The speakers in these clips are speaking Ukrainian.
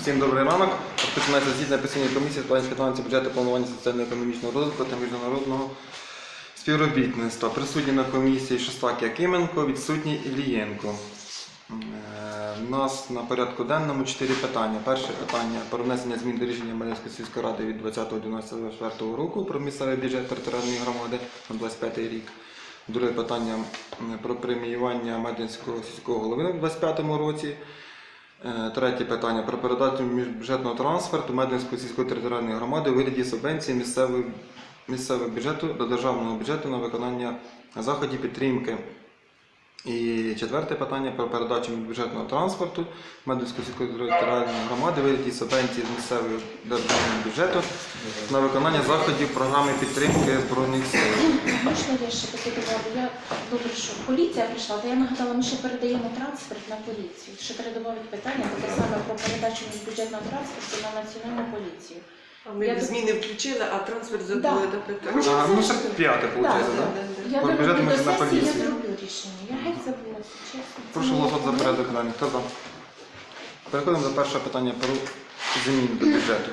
Всім добрий ранок. Розпочинається засідання постійної комісії з питань фінансів, бюджету, планування соціально-економічного розвитку та міжнародного співробітництва. Присутні на комісії Шостак Якименко, відсутній Ілієнко. Е, У нас на порядку денному чотири питання. Перше питання про внесення змін до рішення Малянської сільської ради від 20.11.24 року про місцевий бюджет територіальної громади на 25 рік. Друге питання про преміювання Мединського сільського голови у 2025 році. Е, Третє питання про передачу міжбюджетного трансферту Мединської сільської територіальної громади у вигляді субвенції місцевого, місцевого бюджету до державного бюджету на виконання заходів підтримки. І четверте питання про передачу міжбюджетного транспорту сільської територіальної громади вигляді субвенції з місцевого державного бюджету на виконання заходів програми підтримки Збройних сил. Можна я ще таке? Я добре, що поліція прийшла, то я нагадала, ми ще передаємо транспорт на поліцію. Ще треба питання таке саме про передачу міжбюджетного транспорту на національну поліцію. А Ми Я зміни включили, а трансфер забули Да. допитати. А, ну, ще п'яте, виходить, Да. Я Про дороблю до на сесії, я поліцію. зроблю рішення. Я геть забула, чесно. Прошу голосувати за порядок денний. Хто за? Переходимо до першого питання про зміни до бюджету.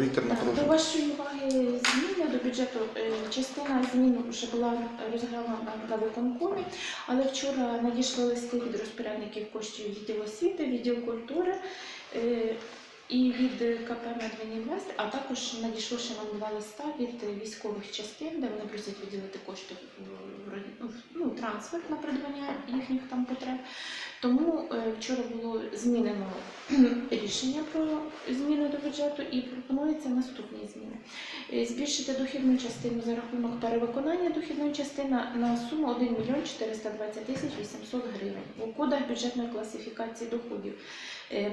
Віктор, Так, До вашої уваги зміни до бюджету. Е, Частина змін вже була розглянута на виконкомі, але вчора надійшли листи від розпорядників коштів відділу освіти, відділ культури е, і від КП «Медвінінвест», а також надійшло ще нам два листа від військових частин, де вони просять виділити кошти в ну, трансфер на придбання їхніх там потреб. Тому е, вчора було змінено рішення про зміни до бюджету і пропонується наступні зміни. Е, Збільшити дохідну частину за рахунок перевиконання дохідної частини на суму 1 мільйон 420 тисяч 800 гривень. У кодах бюджетної класифікації доходів е,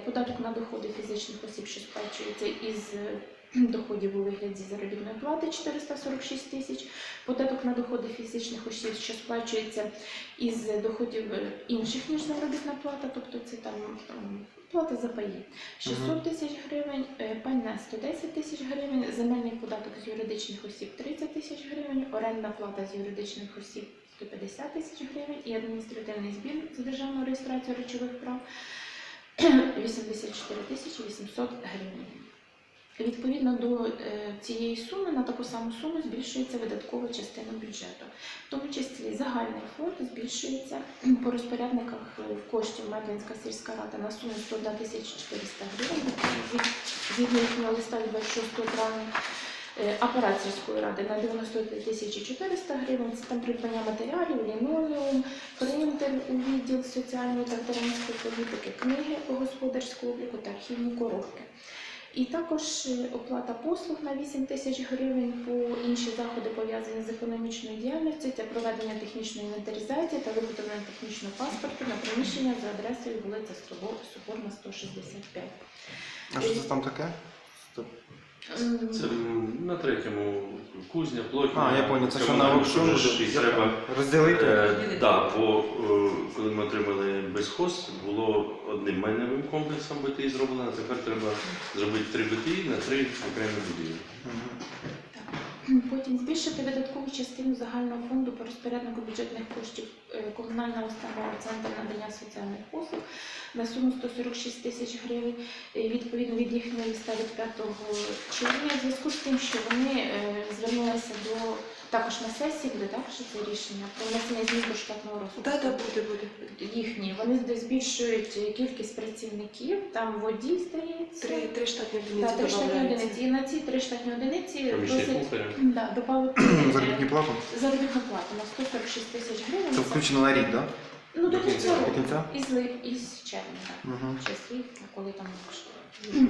податок на доходи фізичних осіб, що сплачується із е, доходів у вигляді заробітної плати 446 тисяч, податок на доходи фізичних осіб, що сплачується із доходів е, інших, ніж заробітна плата, тобто це там плата за паї. 600 тисяч гривень, е, пальне 110 тисяч гривень, земельний податок з юридичних осіб 30 тисяч гривень, орендна плата з юридичних осіб 150 тисяч гривень і адміністративний збір за державну реєстрацію речових прав 84 тисячі 800 гривень. Відповідно до е, цієї суми на таку саму суму збільшується видаткова частина бюджету. В тому числі загальний фонд збільшується по розпорядниках е, коштів Медвинська сільська рада на суму 101 тисяч 400 гривень від, від їхнього листа від 26 травня. Е, Апарат сільської ради на 93 тисячі 400 гривень. Це там придбання матеріалів, лінолеум, принтер у відділ соціальної та ветеранської політики, книги по господарському обліку та архівні коробки. І також е, оплата послуг на 8 тисяч гривень по інші заходи пов'язані з економічною діяльністю. Це проведення технічної інвентаризації та виготовлення технічного паспорту на приміщення за адресою вулиця Собор- Соборна 165. А що це там таке? Це на третьому кузня, плохі. А, я понял, це що на аукціон і треба. Розділити? Е, да, бо е, коли ми отримали безхоз, було одним майновим комплексом БТІ зроблено, а тепер треба зробити три БТІ на три окремі будівлі. Мгм. Потім збільшити видаткову частину загального фонду по розпоряднику бюджетних коштів е, комунальна установа Центр надання соціальних послуг на суму 146 тисяч гривень. Е, Відповідно від їхнього листа від 5 червня, в зв'язку з тим, що вони е, звернулися до також на сесії, буде також це рішення про внесення змін до штатного Так, так, буде, буде. їхні. Вони збільшують кількість працівників, там водій здається. Три, три штатні одиниці три штатні одиниці. І на ці три штатні одиниці кухаря. Да, Заробітні е, плату? заробітну плату на 146 тисяч гривень. Це включено на рік, так? Ну, до кінця. До року. кінця? Із, ли- із червня, так. Угу. Числів, коли там коштує.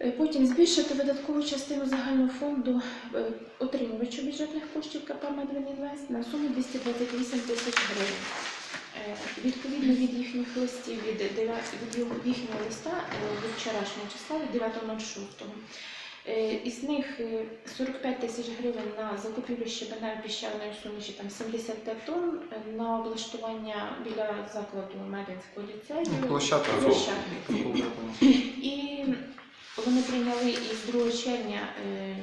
Е, Потім збільшити видаткову частину загального фонду е, отримувачу бюджетних коштів КП «Медвінінвест» на суму 228 тисяч гривень. Відповідно від їхніх листів, від, 9 від їхнього листа від вчорашнього числа, від 9.06. Е, Із них е, 45 тисяч гривень на закупівлю щебеневої піщаної суміші, там 75 тонн е, на облаштування біля закладу Мединського ліцею. Ну, Площадка. І вони прийняли із 2 червня, е,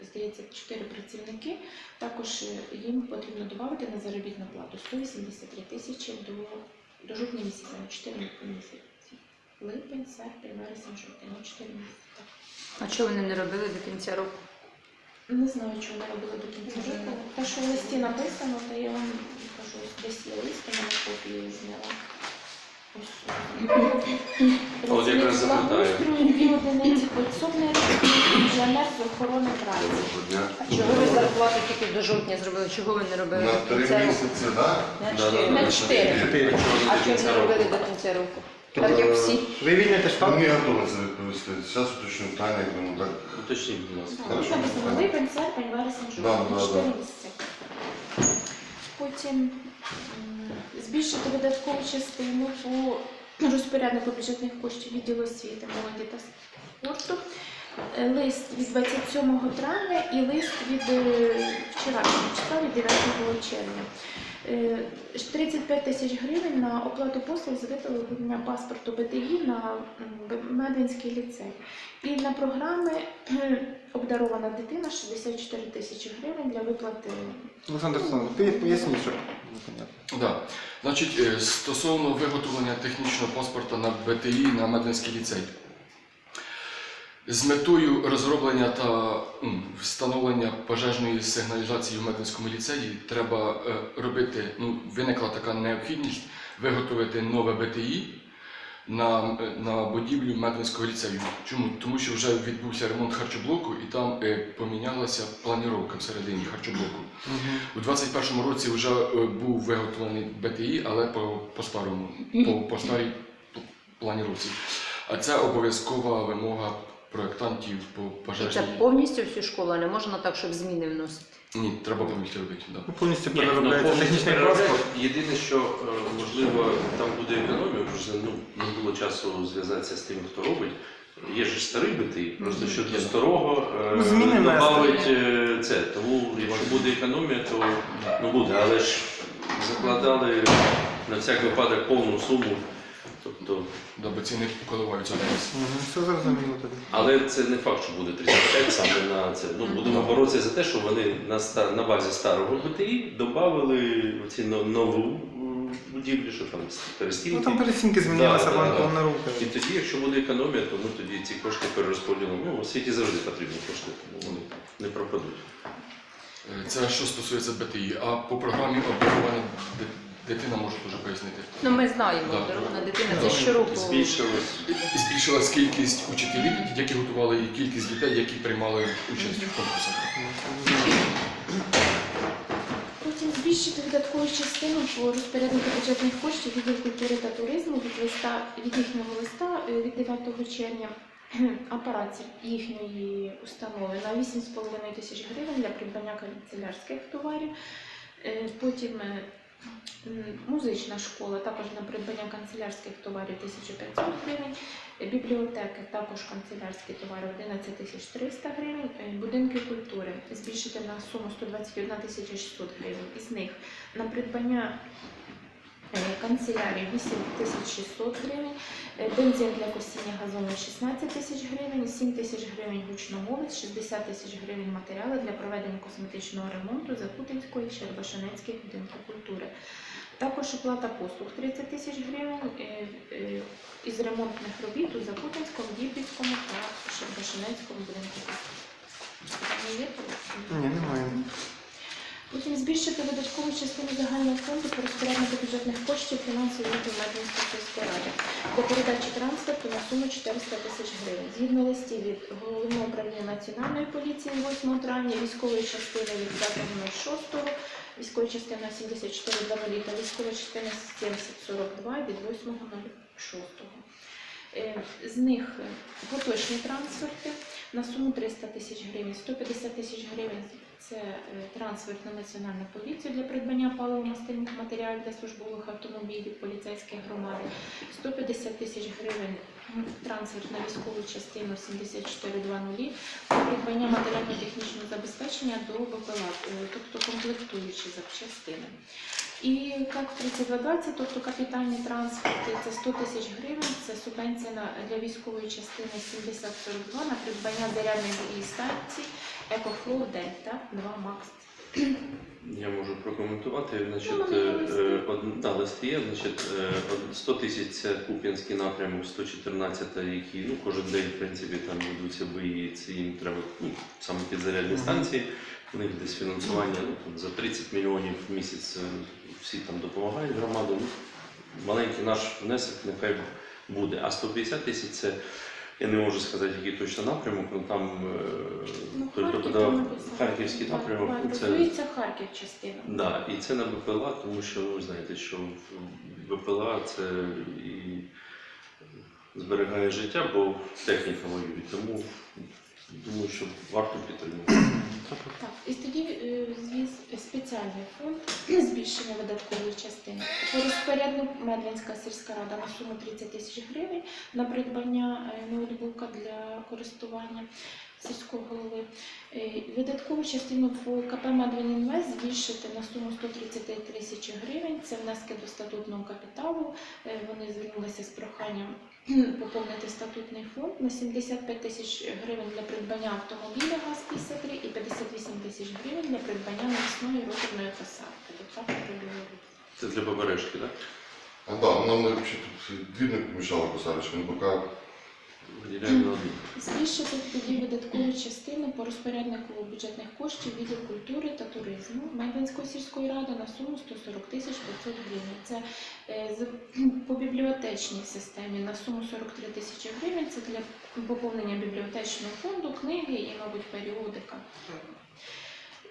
здається, 4 працівники. Також е, їм потрібно додати на заробітну плату 183 тисячі до, до жовтня місяця, на 4 місяці. Липень, серпень, вересень, жовтень, ну 4 місяці. А чого вони не робили до кінця року? Не знаю, що вони робили до кінця року. Те, що в листі написано, то я вам кажу, десь є лист, я на копію зняла. Ось. А от якраз запитаю. Дві одиниці підсобної інженер з охорони праці. Чого ви зарплату тільки до жовтня зробили? Чого ви не робили На до три кінця року? місяці, так? На чотири. На. Чотири. А чого ви не робили до кінця року? Так як всі. Ви вільните штат? Ми готові це відповісти. Зараз уточню питання, як воно так. Уточніть, будь ласка. Ну, Тут написано липень, серпень, вересень, Да, жовтень. да, Чотири да. місяці. Потім м, збільшити видаткову частину по розпоряднику бюджетних коштів відділу освіти, молоді та спорту. Е, Лист від 27 травня і лист від е, вчорашнього числа, від 9 червня. Е, 35 тисяч гривень на оплату послуг з виготовлення паспорту БТІ на м, Медвинський ліцей. І на програми обдарована дитина 64 тисячі гривень для виплати. Олександр ти поясніть, що. Да. Значить, е, стосовно виготовлення технічного паспорта на БТІ на Медвинський ліцей. З метою розроблення та встановлення пожежної сигналізації в Медвинському ліцеї треба е, робити, ну, виникла така необхідність виготовити нове БТІ на, е, на будівлю Медвинського ліцею. Чому? Тому що вже відбувся ремонт харчоблоку і там е, помінялася планіровка всередині харчоблоку. У 21-му році вже був виготовлений БТІ, але по, по старому, по, по старій планіровці. А це обов'язкова вимога проєктантів по І це повністю всю школу, а не можна так, щоб зміни вносити. Ні, треба повністю робити. Да. Ну, повністю Ні, ну, переробляється повністю технічний переробляють. паспорт. Єдине, що е, можливо там буде економія, просто ну, не було часу зв'язатися з тим, хто робить. Є ж старий битий, просто що до старого е, Ну, зміни добавить е, це. Тому якщо буде економія, то ну буде. Але ж закладали на всяк випадок повну суму. Тобто, Да, бо ціни коливаються зараз. Мгм, Все зрозуміло тоді. але це не факт, що буде 35 саме на це. Ну будемо боротися за те, що вони на ста- на базі старого БТІ додали ці нову м, будівлю, що там перестінки. Ну там пересінки змінилися, Да, да, банком да. на І тоді, якщо буде економія, то ми тоді ці кошти перерозподілимо. Ну, у світі завжди потрібні кошти, тому вони не пропадуть. Е, Це що стосується БТІ. А по програмі обдарування ди- дитина може дуже пояснити. Ну ми знаємо, Да. дорога дитина, це щороку. Збільшилось. І збільшилась кількість учителів, які готували, і кількість дітей, які приймали участь в конкурсах. Потім збільшити видаткову частину по розпоряднику бюджетних коштів відділ культури та туризму від листа від їхнього листа е, від 9 червня кхе, апарат їхньої установи на 8,5 тисяч гривень для придбання канцелярських товарів. Е, Потім е, музична школа також на придбання канцелярських товарів 1500 гривень. Бібліотеки також канцелярські товари 11 тисяч 300 гривень. Е, Будинки культури збільшити на суму 121 600 гривень. Із них на придбання е, канцелярії 8 тисяч 600 гривень, е, бензин для косіння газону 16 тисяч гривень, 7 тисяч гривень гучномовець, 60 тисяч гривень матеріали для проведення косметичного ремонту Закутинської і Щербашинецьких будинків культури. Також оплата послуг 30 тисяч гривень е, із ремонтних робіт у Закутинському, Дібрівському та Щербашинецькому будинку культури. Ні, немає. Потім збільшити видаткову частину загального фонду по розпоряднику бюджетних коштів фінансової Медвинської сільської ради для передачі транспорту на суму 400 тисяч гривень. Згідно листів від Головного управління Національної поліції 8 травня, військової частини від 5.06, військової частини 74.00 та військової частини 7042 від 8.06. Е, З них поточні трансферти на суму 300 тисяч гривень, 150 тисяч гривень це е, трансферт на національну поліцію для придбання паливо-мастильних матеріалів для службових автомобілів поліцейських громад, 150 тисяч гривень трансферт на військову частину 7420 для придбання матеріально-технічного забезпечення до БПЛА, е, тобто комплектуючі запчастини. І КАК 3220, тобто капітальні транспорти, це 100 тисяч гривень, це субвенція на, для військової частини 7042 на придбання зарядної станції EcoFlow Delta 2 Max Я можу прокоментувати. Значить, Ну, е, е, да, листи є. Значить, е, 100 тисяч це Куп'янський напрямок, 114, які ну, кожен день, в принципі, там ведуться бої, це їм треба ну, саме підзарядні станції. У них десь фінансування ну, за 30 мільйонів в місяць е, всі там допомагають громадам. Ну, маленький наш внесок нехай буде. А 150 тисяч це. Я не можу сказати, який точно напрямок, але там е, Ну, той, хто Харків подав там написано. Харківський напрямок, ну, це Харків частина. Да, і це на БПЛА, тому що ну, ви знаєте, що БПЛА це і зберігає життя, бо техніка воює. Тому думаю, що варто підтримувати. Так, і тоді е, спеціальний фонд збільшення видаткової частини. По розпорядку Медвинська сільська рада на суму 30 тисяч гривень на придбання е, ноутбука для користування сільського голови. Е, Видаткову частину по КП «Медвинінвест» збільшити на суму 133 тисячі гривень. Це внески до статутного капіталу. Е, Вони звернулися з проханням поповнити статутний фонд на 75 тисяч гривень для придбання автомобіля ГАЗ-53 і 58 тисяч гривень для придбання навісної роторної посадки до. Це для побережки, так? А, да, нам вообще тут дві не помішало косарочка, ну поки Виділяємо на. Збільшити тоді видаткову частину по розпоряднику бюджетних коштів відділ культури та туризму Медвинської сільської ради на суму 140 тисяч 500 гривень. Це е, з- по бібліотечній системі на суму 43 тисячі гривень. Це для поповнення бібліотечного фонду, книги і, мабуть, періодика.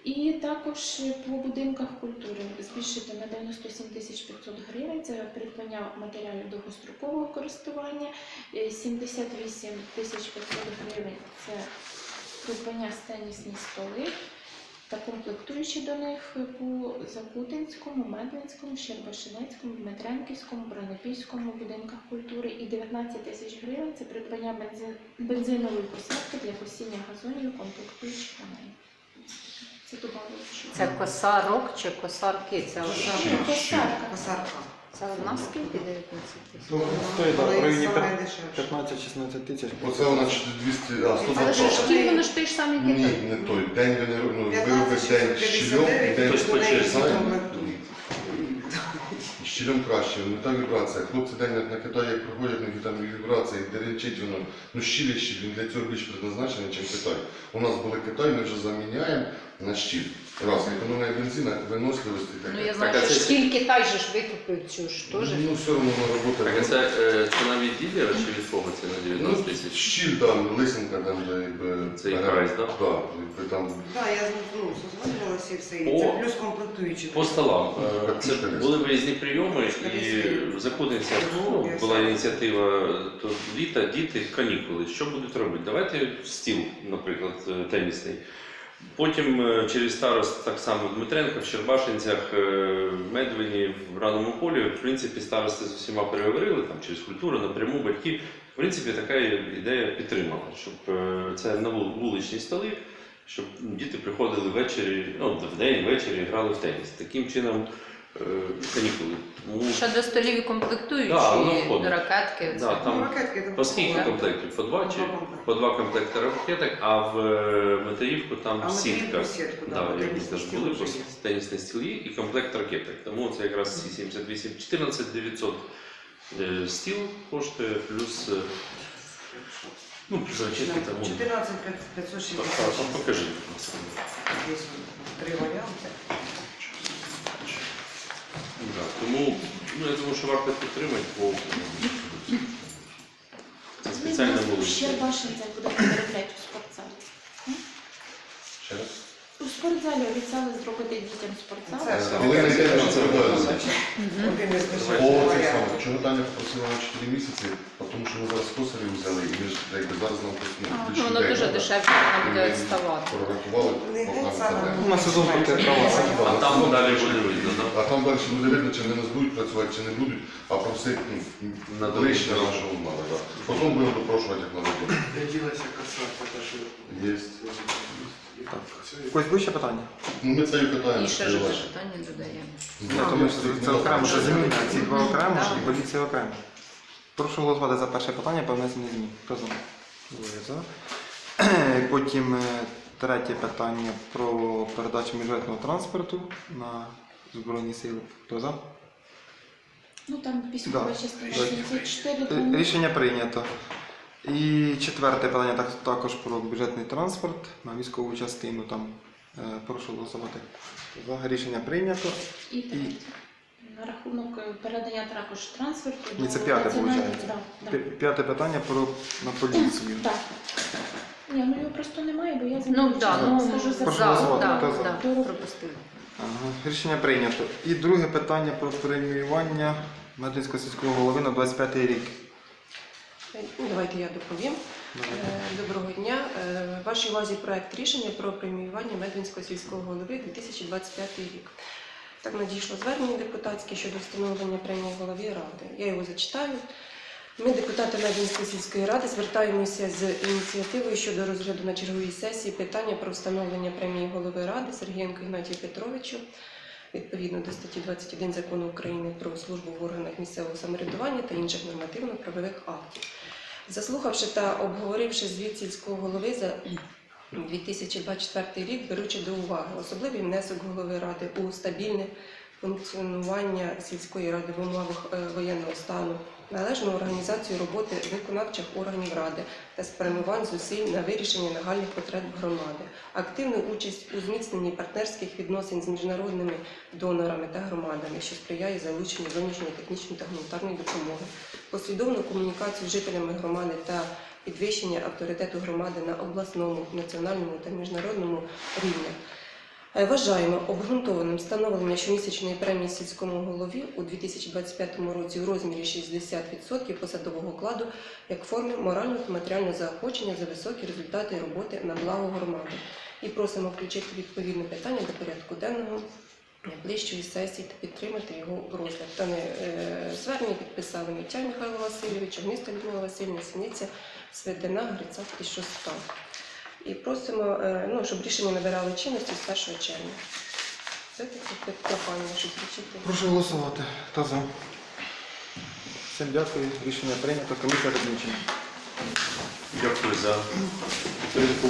І також по будинках культури збільшити на 97 тисяч 500 гривень. Це придбання матеріалів довгострокового користування. Е, 78 тисяч 500 гривень це придбання стенісні столи та комплектуючі до них по Закутинському, Медвинському, Щербашинецькому, Дмитренківському, Бронепільському будинках культури і 19 тисяч гривень це придбання бензин, бензинової посадки для косіння газонів, комплектуючих на неї. Це добавили. Це косарок чи косарки? Це одна. Косарка. це одна скільки 19 тисяч? Ну, да, в районі Саме 15-16 тисяч. оце вона 200, а Але ж 120. шкіл, воно ж той ж самий Ні, не той. День вони ну, виробить день і день Хтось знаєте, щільом краще, ну та вібрація. Хлопці день на на Китаї як проходять, ну них там вібрація, і деренчить воно. Ну щіль, він для цього більш предназначений, ніж Китай. У нас були Китай, ми вже заміняємо на щіль. Раз, економія бензина, виносливості Ну таке. я Так, знаю, а що це- Китай же ж викупив цю ж теж. Ну все одно робота. Так, а це е, ціна від ділера чи від кого ціна 19 Ну, тисяч? щіль там, лисенка там, де якби... Це і прайс, да? Да, якби там... Так, я ну, созвонювалася і все. І О. це плюс комплектуючі. По столам. Е, Це були виїзні прийоми і заходиться, ну, була ініціатива то літа, діти, канікули. Що будуть робити? Давайте стіл, наприклад, е, тенісний. Потім е, через старост так само в Дмитренках, в Щербашинцях, е, в Медвині, в раному полі, в принципі, старости з усіма переговорили там через культуру, напряму батьків. В принципі, така ідея підтримала, щоб е, це на вул- вуличні столи, щоб діти приходили ввечері, ну, вдень, ввечері грали в теніс. Таким чином канікули. Тому Ще до столів і комплектуючі, Да, воно входить. до ракетки. да, Ну, там ракетки там по скільки комплектів? По два чи комплекти. по два комплекти ракеток, а в е, Матеївку там А сітка. даємо сітку, да, Да, як тенісні теж стіли були вже по є. тенісні і комплект ракеток. Тому це якраз ці 78, 14 900 е, стіл коштує, плюс е, ну, плюс ракетки там. ну, 14 а, а, 566. Покажи. будь ласка. Десь три варіанти. Тому ну, я думаю, що варто підтримати, бо це спеціальна вулиця. Щербашинцях буде переробляти у спортзалі. Ще раз? У спортзалі обіцяли зробити дітям спортзал. Це Коли не Це це це саме. Чого Таня попросила 4 місяці, тому що ми зараз косарів взяли, і ми ж якби зараз нам А, Ну, більше воно людей дуже треба. дешевше, воно буде Ми відставати. Прорахували, Не саме. Ну, сезон проти права. А там далі буде видно, да? А там далі буде видно, чи вони нас будуть працювати, чи не будуть, а про все ну, На дорогу. нашого знали. Да. Потім будемо допрошувати, як на роботу. Де ділася коса, поки що Є. Так. Когось буде ще питання? Ну, ми це і. І ще це ж ваше. питання додаємо. Ні, тому що це окремо вже зміни, ці два окремо Да. і поліція окремо. Прошу голосувати за перше питання про внесення змін. Хто за? Двоє за. Потім е, Третє питання про передачу міжнародного транспорту на Збройні сили. Хто за? Ну там військова Да. частина 74, Е, тому Рішення прийнято. І четверте питання так- також про бюджетний транспорт на військову частину. Там е, прошу голосувати. За рішення прийнято. і третє. На рахунок е, передання також трансферту. Ні, до це п'яте, виходить. Да, да. П'яте питання про на поліцію. Так. Ні, ну його просто немає, бо я Ну, да, ну, скажу за Прошу за, голосувати. да, да, пропустили. Ага, рішення прийнято. І друге питання про преміювання Медицинського сільського голови на 25 рік. Ну, давайте я доповім. Давайте. Е, Доброго дня. Е, Вашій увазі проект рішення про преміювання Медвінського сільського голови 2025 рік. Так надійшло звернення депутатське щодо встановлення премії голові ради. Я його зачитаю. Ми, депутати Медвінської сільської ради, звертаємося з ініціативою щодо розгляду на черговій сесії питання про встановлення премії голови ради Сергієнку Ігнатію Петровичу відповідно до статті 21 закону України про службу в органах місцевого самоврядування та інших нормативно-правових актів. Заслухавши та обговоривши звіт сільського голови за 2024 рік, беручи до уваги особливий внесок голови ради у стабільне функціонування сільської ради в умовах е, воєнного стану, належну організацію роботи виконавчих органів ради та спрямувань зусиль на вирішення нагальних потреб громади, активну участь у зміцненні партнерських відносин з міжнародними донорами та громадами, що сприяє залученню зовнішньої технічної та гуманітарної допомоги, послідовну комунікацію з жителями громади та підвищення авторитету громади на обласному, національному та міжнародному рівнях. Е, Вважаємо обґрунтованим встановлення щомісячної премії сільському голові у 2025 році у розмірі 60% посадового окладу як формі морального та матеріального заохочення за високі результати роботи на благо громади. І просимо включити відповідне питання до порядку денного найближчої сесії та підтримати його в розгляд. Дане е, звернення підписали Митяй Михайло Васильович, Огниста Людмила Васильівна, Синиця, Сведена, Грицак і Шостак. І просимо, е, ну, щоб рішення набирали чинності з 1 червня. Це таке прохання, щоб включити. Прошу голосувати. Хто за? Всім дякую. Рішення прийнято. Комісія. Дякую за підтримку.